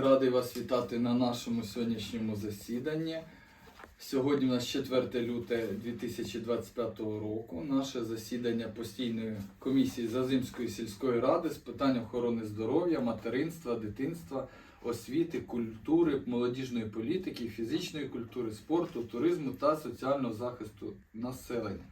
Радий вас вітати на нашому сьогоднішньому засіданні. Сьогодні у нас 4 люте 2025 року. Наше засідання постійної комісії Зазимської сільської ради з питань охорони здоров'я, материнства, дитинства, освіти, культури, молодіжної політики, фізичної культури, спорту, туризму та соціального захисту населення.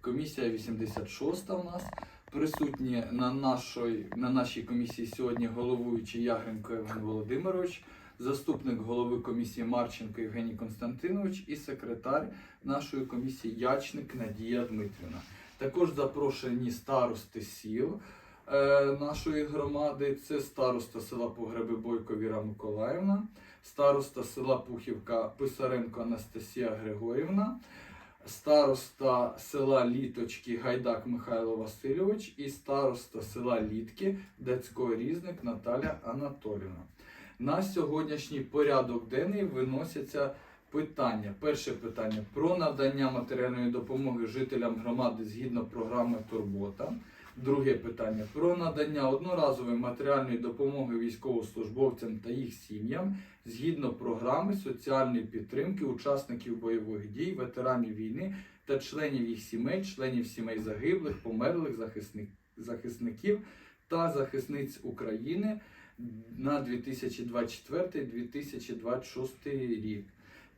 Комісія 86 у нас. Присутні на нашій, на нашій комісії сьогодні головуючий Ягренко Євген Володимирович, заступник голови комісії Марченко Євгеній Константинович і секретар нашої комісії Ячник Надія Дмитрівна. Також запрошені старости сіл е, нашої громади. Це староста села Погреби Бойко Віра Миколаївна, староста села Пухівка Писаренко Анастасія Григорівна староста села Літочки Гайдак Михайло Васильович і староста села Літки Дацько Різник Наталя Анатолівна. На сьогоднішній порядок денний виносяться питання. Перше питання про надання матеріальної допомоги жителям громади згідно програми Турбота. Друге питання про надання одноразової матеріальної допомоги військовослужбовцям та їх сім'ям згідно програми соціальної підтримки учасників бойових дій, ветеранів війни та членів їх сімей, членів сімей загиблих, померлих захисник, захисників та захисниць України на 2024-2026 рік.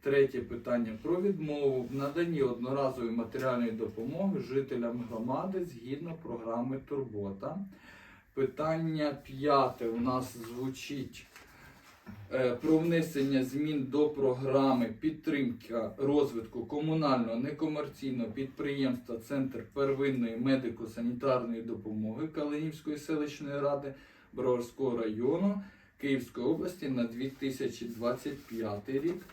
Третє питання про відмову в наданні одноразової матеріальної допомоги жителям громади згідно програми Турбота. Питання п'яте у нас звучить е, про внесення змін до програми підтримка розвитку комунального некомерційного підприємства Центр первинної медико-санітарної допомоги Калинівської селищної ради Броварського району Київської області на 2025 рік.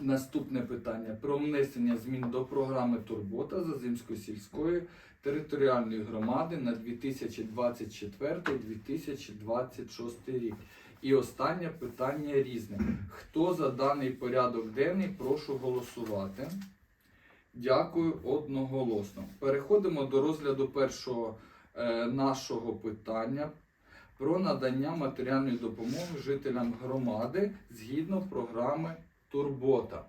Наступне питання про внесення змін до програми Турбота Зазимської сільської територіальної громади на 2024-2026 рік. І останнє питання різне. Хто за даний порядок денний, прошу голосувати. Дякую одноголосно. Переходимо до розгляду першого е, нашого питання про надання матеріальної допомоги жителям громади згідно програми Турбота.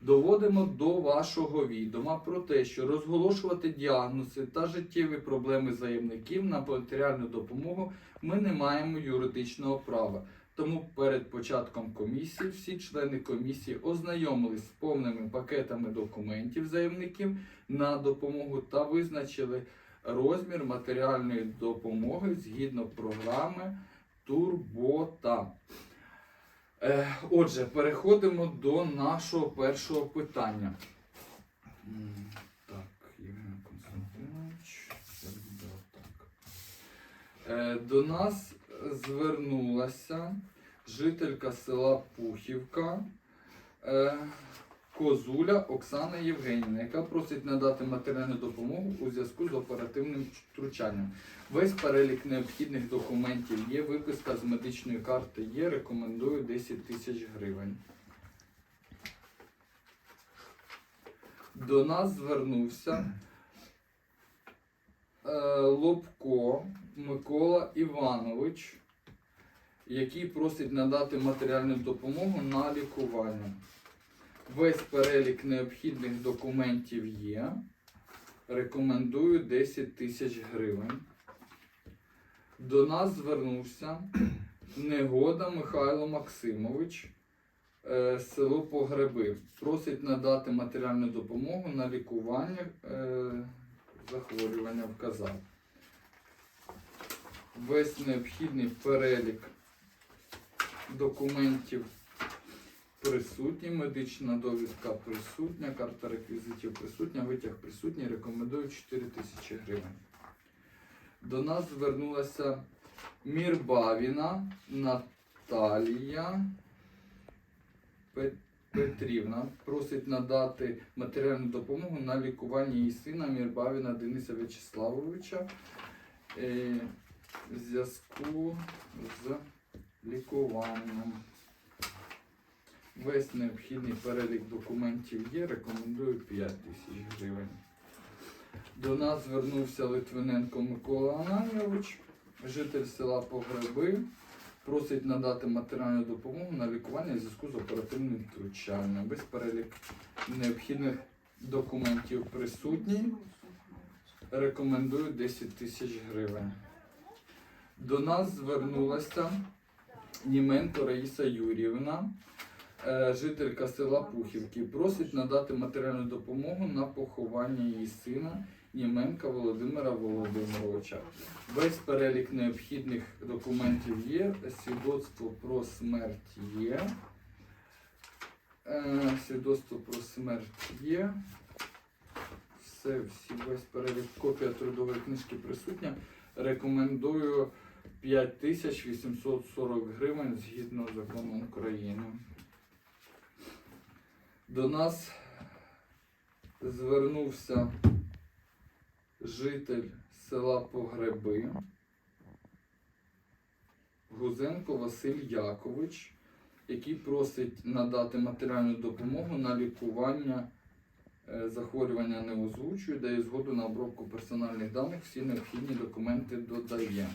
Доводимо до вашого відома про те, що розголошувати діагнози та життєві проблеми заявників на матеріальну допомогу ми не маємо юридичного права. Тому перед початком комісії всі члени комісії ознайомились з повними пакетами документів заявників на допомогу та визначили розмір матеріальної допомоги згідно програми Турбота. Е, Отже, переходимо до нашого першого питання. Так, Євген Константинович. отак. Е, До нас звернулася жителька села Пухівка. Козуля Оксана Євгенівна, яка просить надати матеріальну допомогу у зв'язку з оперативним втручанням. Весь перелік необхідних документів є, виписка з медичної карти є, рекомендую 10 тисяч гривень. До нас звернувся е, Лобко Микола Іванович, який просить надати матеріальну допомогу на лікування. Весь перелік необхідних документів є. Рекомендую 10 тисяч гривень. До нас звернувся Негода Михайло Максимович, е, село Погреби. Просить надати матеріальну допомогу на лікування е, захворювання вказав. Весь необхідний перелік документів присутній, медична довідка присутня, карта реквізитів присутня, витяг присутній, рекомендую 4 тисячі гривень. До нас звернулася Мірбавіна Наталія Петрівна. Просить надати матеріальну допомогу на лікування її сина Мірбавіна Дениса В'ячеславовича е, в зв'язку з лікуванням. Весь необхідний перелік документів є, рекомендую 5 тисяч гривень. До нас звернувся Литвиненко Микола Ананьович, житель села Погреби. Просить надати матеріальну допомогу на лікування в зв'язку з оперативним втручанням. Без перелік необхідних документів присутній. Рекомендую 10 тисяч гривень. До нас звернулася Німенко Раїса Юрівна, жителька села Пухівки. Просить надати матеріальну допомогу на поховання її сина Німенка Володимира Володимировича. Весь перелік необхідних документів є, свідоцтво про смерть є. Е, Свідоцтво про смерть є. Все, всі весь перелік. Копія трудової книжки присутня. Рекомендую 5840 гривень згідно з законом України. До нас звернувся житель села Погреби Гузенко Василь Якович, який просить надати матеріальну допомогу на лікування е, захворювання не озвучує, дає згоду на обробку персональних даних, всі необхідні документи додає.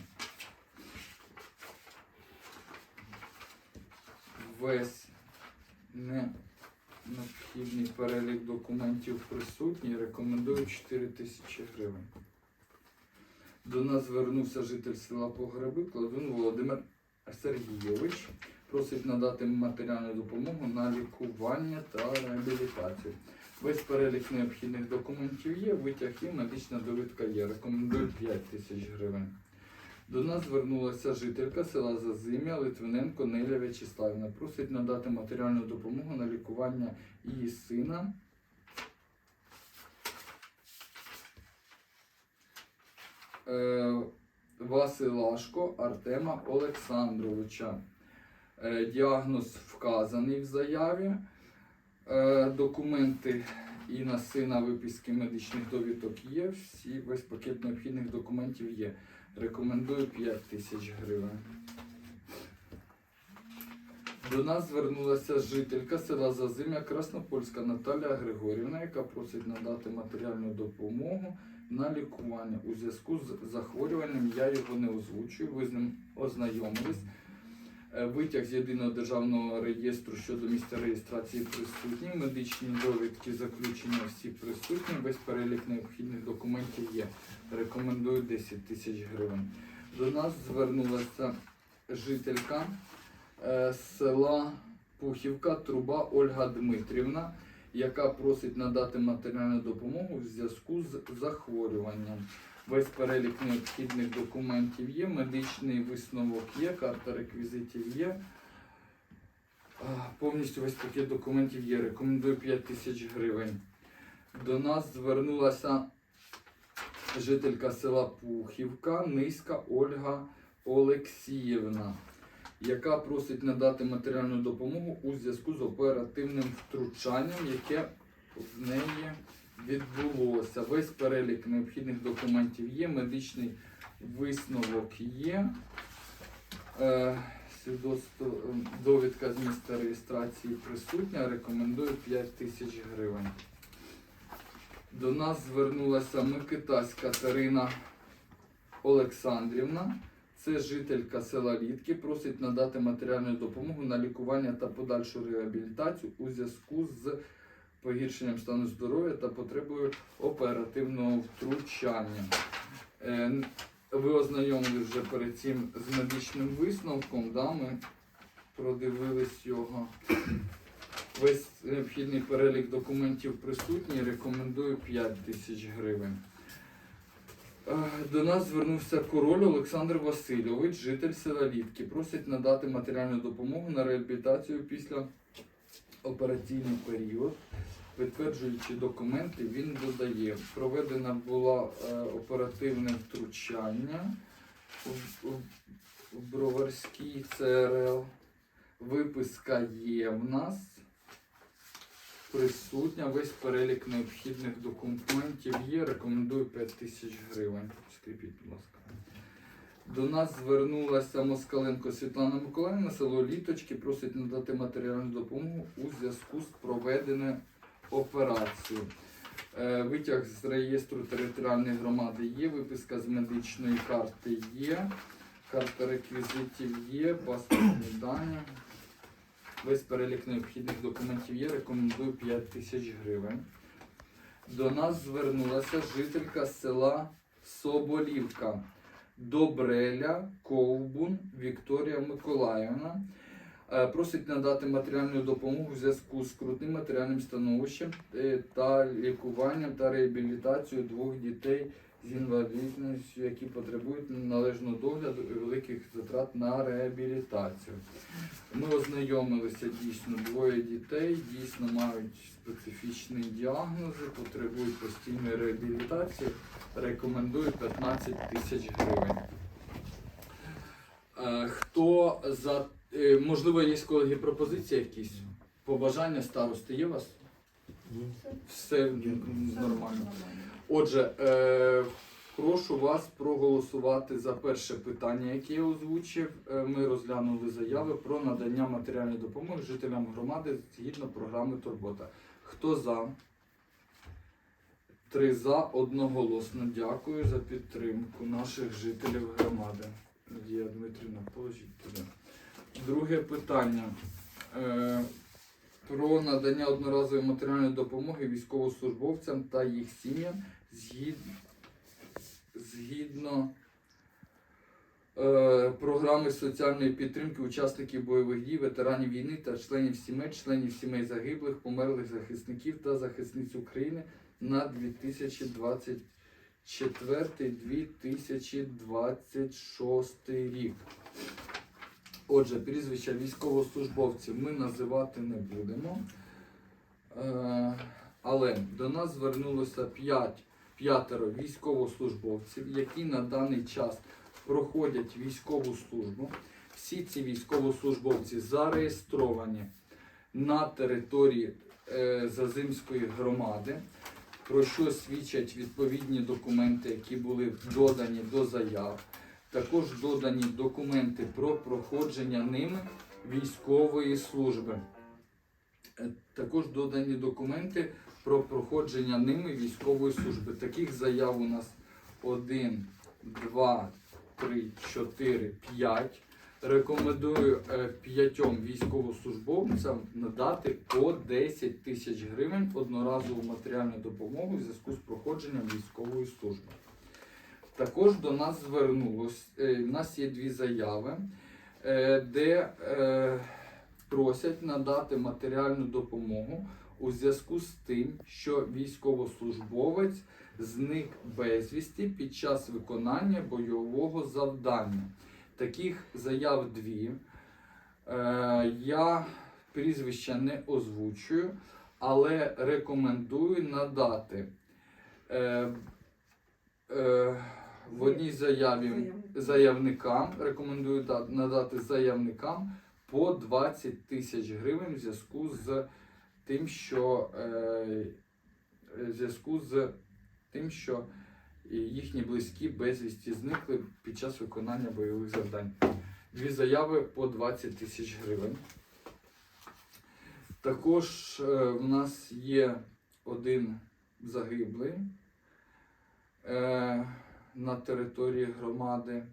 Весь не необхідний перелік документів присутній, рекомендую 4 тисячі гривень. До нас звернувся житель села Погреби Кладун Володимир Сергійович. Просить надати матеріальну допомогу на лікування та реабілітацію. Весь перелік необхідних документів є, витяг і медична довідка є. Рекомендую 5 тисяч гривень. До нас звернулася жителька села Зазим'я Литвиненко Неля В'ячеславівна. Просить надати матеріальну допомогу на лікування її сина. Е, Василашко Артема Олександровича. Е, Діагноз вказаний в заяві. Е, Документи і на сина виписки медичних довідок є. Всі весь пакет необхідних документів є. Рекомендую 5 тисяч гривень. До нас звернулася жителька села Зазим'я Краснопольська Наталія Григорівна, яка просить надати матеріальну допомогу на лікування у зв'язку з захворюванням. Я його не озвучую, ви з ним ознайомились. Е, Витяг з єдиного державного реєстру щодо місця реєстрації присутні, медичні довідки, заключення всі присутні, весь перелік необхідних документів є. Рекомендую 10 тисяч гривень. До нас звернулася жителька е, села Пухівка Труба Ольга Дмитрівна, яка просить надати матеріальну допомогу в зв'язку з захворюванням. Весь перелік необхідних документів є, медичний висновок є, карта реквізитів є. Повністю весь пакет документів є. Рекомендую 5 тисяч гривень. До нас звернулася жителька села Пухівка, Низька Ольга Олексіївна, яка просить надати матеріальну допомогу у зв'язку з оперативним втручанням, яке в неї відбулося. Весь перелік необхідних документів є, медичний висновок є. Е, свідоцтво, е, довідка з місця реєстрації присутня. Рекомендую 5 тисяч гривень. До нас звернулася Микитась Катерина Олександрівна. Це жителька села Літки. Просить надати матеріальну допомогу на лікування та подальшу реабілітацію у зв'язку з погіршенням стану здоров'я та потребою оперативного втручання. Е, Ви ознайомились вже перед цим з медичним висновком, да? ми продивились його. Весь необхідний перелік документів присутній, рекомендую 5 тисяч гривень. Е, До нас звернувся король Олександр Васильович, житель села Літки. Просить надати матеріальну допомогу на реабілітацію після операційний період. Підтверджуючи документи, він додає, проведена була е, оперативне втручання в, Броварській ЦРЛ. Виписка є в нас. Присутня весь перелік необхідних документів є. Рекомендую 5 тисяч гривень. Скріпіть, будь ласка. До нас звернулася Москаленко Світлана Миколаївна, село Літочки, просить надати матеріальну допомогу у зв'язку з проведеною операцією. Е, Витяг з реєстру територіальної громади є, виписка з медичної карти є. Карта реквізитів є, паспортні дані. Весь перелік необхідних документів є, рекомендую 5 тисяч гривень. До нас звернулася жителька села Соболівка Добреля Ковбун Вікторія Миколаївна. Е, Просить надати матеріальну допомогу в зв'язку з крутим матеріальним становищем е, та лікуванням та реабілітацією двох дітей з інвалідністю, які потребують належного догляду і великих затрат на реабілітацію. Ми ознайомилися дійсно двоє дітей, дійсно мають специфічні діагнози, потребують постійної реабілітації. Рекомендую 15 тисяч гривень. Е, Хто за можливо є колеги пропозиції якісь? Побажання старости є у вас? Все нормально. Отже, е, прошу вас проголосувати за перше питання, яке я озвучив. Е, Ми розглянули заяви про надання матеріальної допомоги жителям громади згідно програми Турбота. Хто за? Три за одноголосно. Дякую за підтримку наших жителів громади. Надія Дмитрівна, положіть туди. Друге питання. Е, про надання одноразової матеріальної допомоги військовослужбовцям та їх сім'ям згід... згідно е, програми соціальної підтримки учасників бойових дій, ветеранів війни та членів сімей, членів сімей загиблих, померлих захисників та захисниць України на 2024-2026 рік. Отже, прізвища військовослужбовців ми називати не будемо. Е, але до нас звернулося 5, п'ятеро військовослужбовців, які на даний час проходять військову службу. Всі ці військовослужбовці зареєстровані на території е, Зазимської громади, про що свідчать відповідні документи, які були додані до заяв. Також додані документи про проходження ними військової служби. Е, Також додані документи про проходження ними військової служби. Таких заяв у нас 1, 2, 3, 4, 5. Рекомендую е, п'ятьом військовослужбовцям надати по 10 тисяч гривень одноразову матеріальну допомогу в зв'язку з проходженням військової служби. Також до нас звернулось, е, в нас є дві заяви, е, де е, просять надати матеріальну допомогу у зв'язку з тим, що військовослужбовець зник безвісті під час виконання бойового завдання. Таких заяв дві. Е, Я прізвища не озвучую, але рекомендую надати. Е, е, в одній заяві заявникам рекомендую надати заявникам по 20 тисяч гривень в зв'язку з тим, що е, в зв'язку з тим, що їхні близькі безвісті зникли під час виконання бойових завдань. Дві заяви по 20 тисяч гривень. Також е, в нас є один загиблий е, на території громади.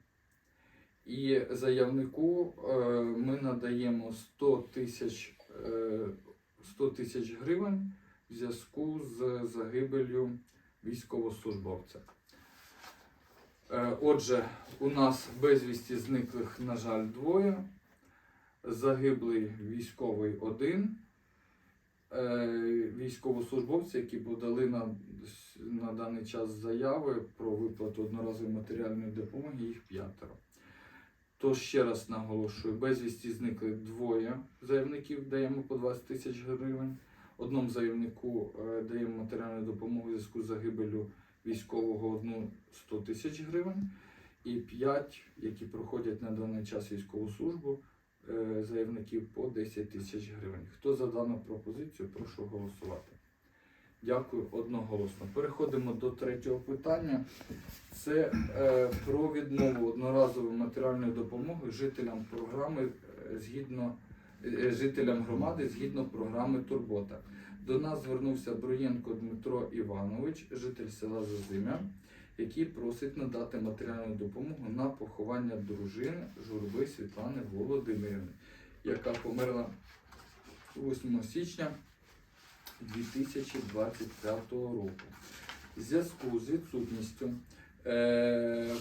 І заявнику е, ми надаємо 100 тисяч е, 100 тисяч гривень в зв'язку з загибелью військовослужбовця. Е, Отже, у нас безвісті зниклих, на жаль, двоє. Загиблий військовий один. Е, Військовослужбовці, які подали на, на даний час заяви про виплату одноразової матеріальної допомоги, їх п'ятеро. Тож ще раз наголошую, безвісті зникли двоє заявників, даємо по 20 тисяч гривень. Одному заявнику е, даємо матеріальну допомогу у зв'язку з загибелю військового одну 100 тисяч гривень. І 5, які проходять на даний час військову службу, заявників по 10 тисяч гривень. Хто за дану пропозицію, прошу голосувати. Дякую одноголосно. Переходимо до третього питання. Це е, про відмову одноразової матеріальної допомоги жителям програми е, згідно е, жителям громади згідно програми Турбота. До нас звернувся Броєнко Дмитро Іванович, житель села Зазимя, який просить надати матеріальну допомогу на поховання дружини Журби Світлани Володимирівни, яка померла 8 січня 2025 року. В зв'язку з відсутністю е,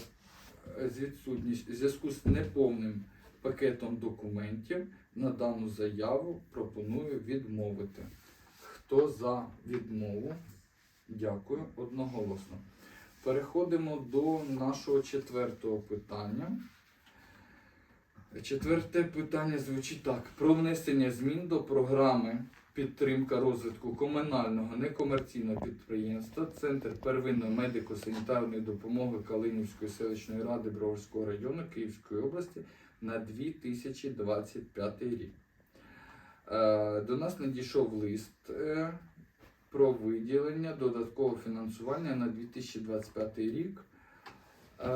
зв'язку з неповним пакетом документів на дану заяву пропоную відмовити. Хто за відмову? Дякую одноголосно. Переходимо до нашого четвертого питання. Четверте питання звучить так: про внесення змін до програми підтримка розвитку комунального некомерційного підприємства Центр первинної медико-санітарної допомоги Калинівської селищної ради Броварського району Київської області на 2025 рік. Е, До нас надійшов лист е, про виділення додаткового фінансування на 2025 рік е,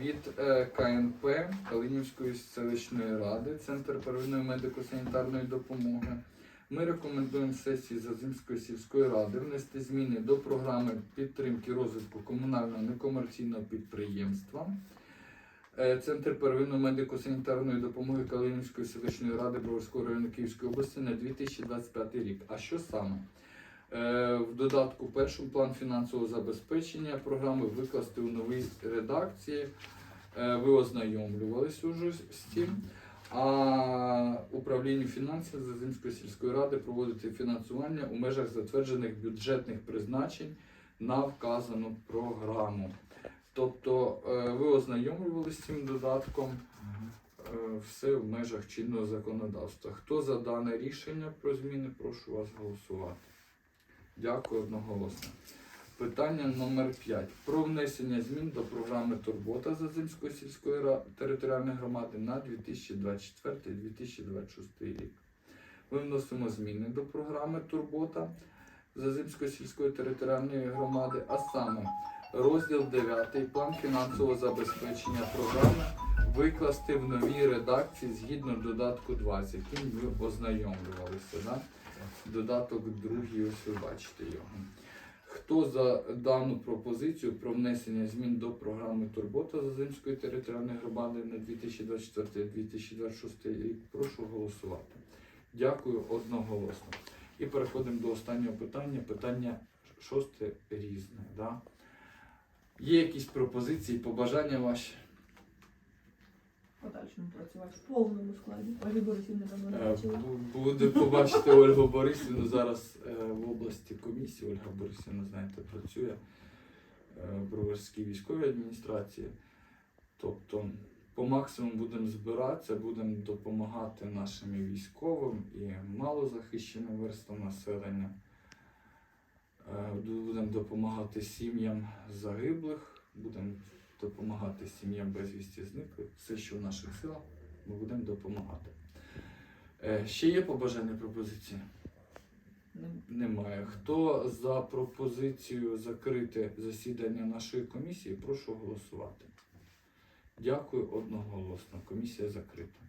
від е, КНП Калинівської селищної ради, Центр первинної медико-санітарної допомоги. Ми рекомендуємо сесії Зазимської сільської ради внести зміни до програми підтримки розвитку комунального некомерційного підприємства. Е, Центр первинної медико-санітарної допомоги Калинівської селищної ради Броварського району Київської області на 2025 рік. А що саме? Е, В додатку першому план фінансового забезпечення програми викласти у новій редакції. Е, Ви ознайомлювалися уже з тим. А управлінню фінансів Зазимської сільської ради проводити фінансування у межах затверджених бюджетних призначень на вказану програму. Тобто е, ви ознайомлювалися з цим додатком, все в межах чинного законодавства. Хто за дане рішення про зміни, прошу вас голосувати. Дякую одноголосно. Питання номер 5. Про внесення змін до програми Турбота Зазимської сільської територіальної громади на 2024-2026 рік. Ми вносимо зміни до програми Турбота Зазимської сільської територіальної громади, а саме розділ 9 план фінансового забезпечення програми викласти в новій редакції згідно додатку 20, яким ви ознайомлювалися. Да? Додаток другий, ось ви бачите його. Хто за дану пропозицію про внесення змін до програми Турбота Зазимської територіальної громади на 2024-2026 рік, прошу голосувати. Дякую одноголосно. І переходимо до останнього питання. Питання шосте різне. Да? Є якісь пропозиції, побажання ваші? Подальшому працювати в повному складі. Ольги Борисівни давно не Е, бачила. Буде побачити Ольгу Борисівну зараз е, в області комісії. Ольга Борисівна, знаєте, працює е, в Броварській військовій адміністрації. Тобто, по максимуму будемо збиратися, будемо допомагати нашим і військовим і малозахищеним верствам населення. Будемо допомагати сім'ям загиблих, будемо допомагати сім'ям безвісті зниклих. Все, що в наших силах, ми будемо допомагати. Е, Ще є побажання пропозиції? Не- Немає. Хто за пропозицію закрити засідання нашої комісії, прошу голосувати. Дякую одноголосно. Комісія закрита.